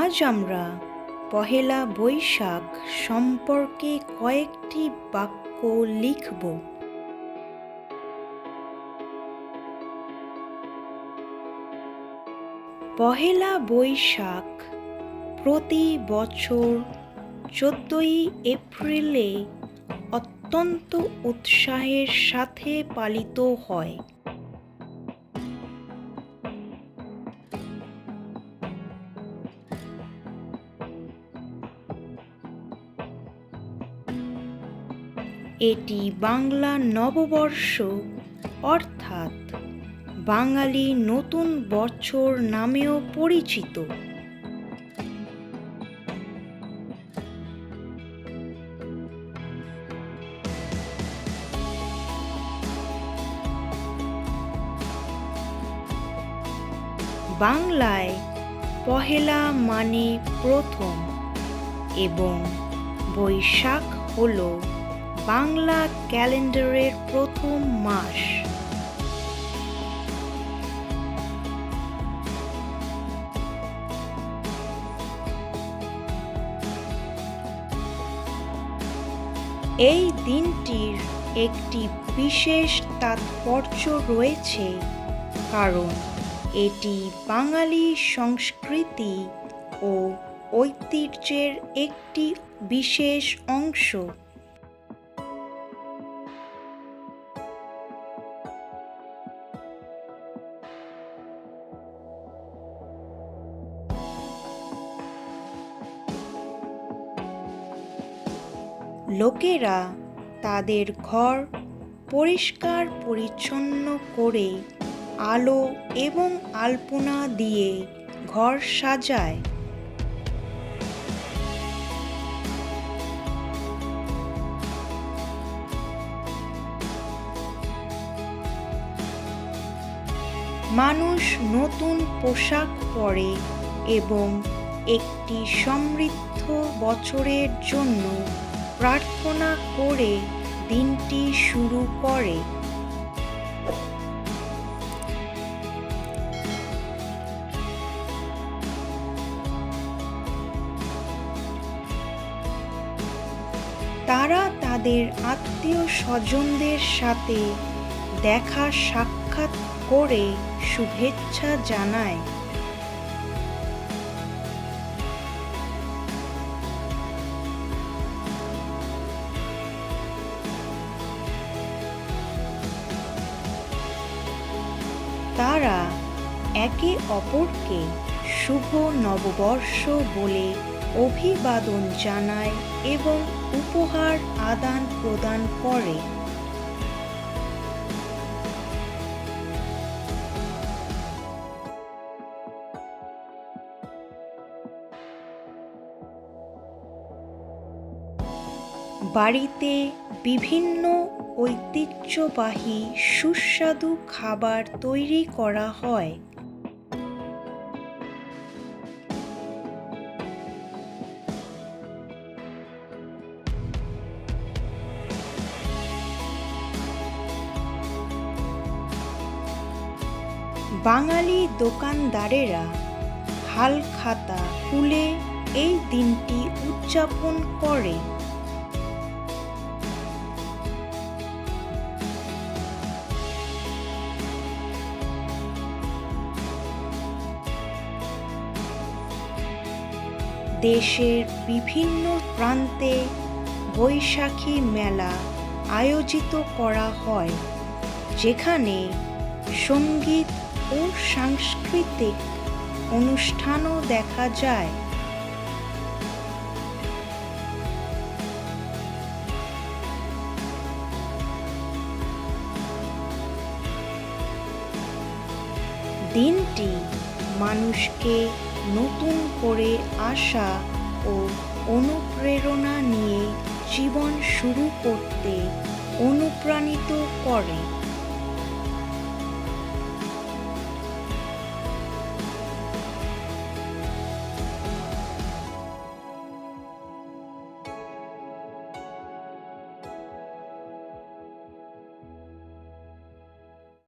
আজ আমরা পহেলা বৈশাখ সম্পর্কে কয়েকটি বাক্য লিখব। পহেলা বৈশাখ প্রতি বছর চোদ্দই এপ্রিলে অত্যন্ত উৎসাহের সাথে পালিত হয়। এটি বাংলা নববর্ষ, অর্থাৎ বাঙালি নতুন বছর নামেও পরিচিত। বাংলায় পহেলা মানে প্রথম এবং বৈশাখ হল বাংলা ক্যালেন্ডারের প্রথম মাস। এই দিনটির একটি বিশেষ তাৎপর্য রয়েছে, কারণ এটি বাঙালি সংস্কৃতি ও ঐতিহ্যের একটি বিশেষ অংশ। লোকেরা তাদের ঘর পরিষ্কার পরিচ্ছন্ন করে আলো এবং আলপনা দিয়ে ঘর সাজায়। মানুষ নতুন পোশাক পরে এবং একটি সমৃদ্ধ বছরের জন্য প্রার্থনা করে দিনটি শুরু করে। তারা তাদের আত্মীয় স্বজনদের সাথে দেখা সাক্ষাৎ করে শুভেচ্ছা জানায়। তারা একে অপরকে শুভ নববর্ষ বলে অভিবাদন জানায় এবং উপহার আদান প্রদান করে। বাড়িতে বিভিন্ন ঐতিহ্যবাহী সুস্বাদু খাবার তৈরি করা হয়। বাঙালি দোকানদারেরা হালখাতা খুলে এই দিনটি উদযাপন করে। দেশের বিভিন্ন প্রান্তে বৈশাখী মেলা আয়োজিত করা হয়, যেখানে সংগীত ও সাংস্কৃতিক অনুষ্ঠানও দেখা যায়। দিনটি মানুষকে নতুন করে আশা ও অনুপ্রেরণা নিয়ে জীবন শুরু করতে অনুপ্রাণিত করে।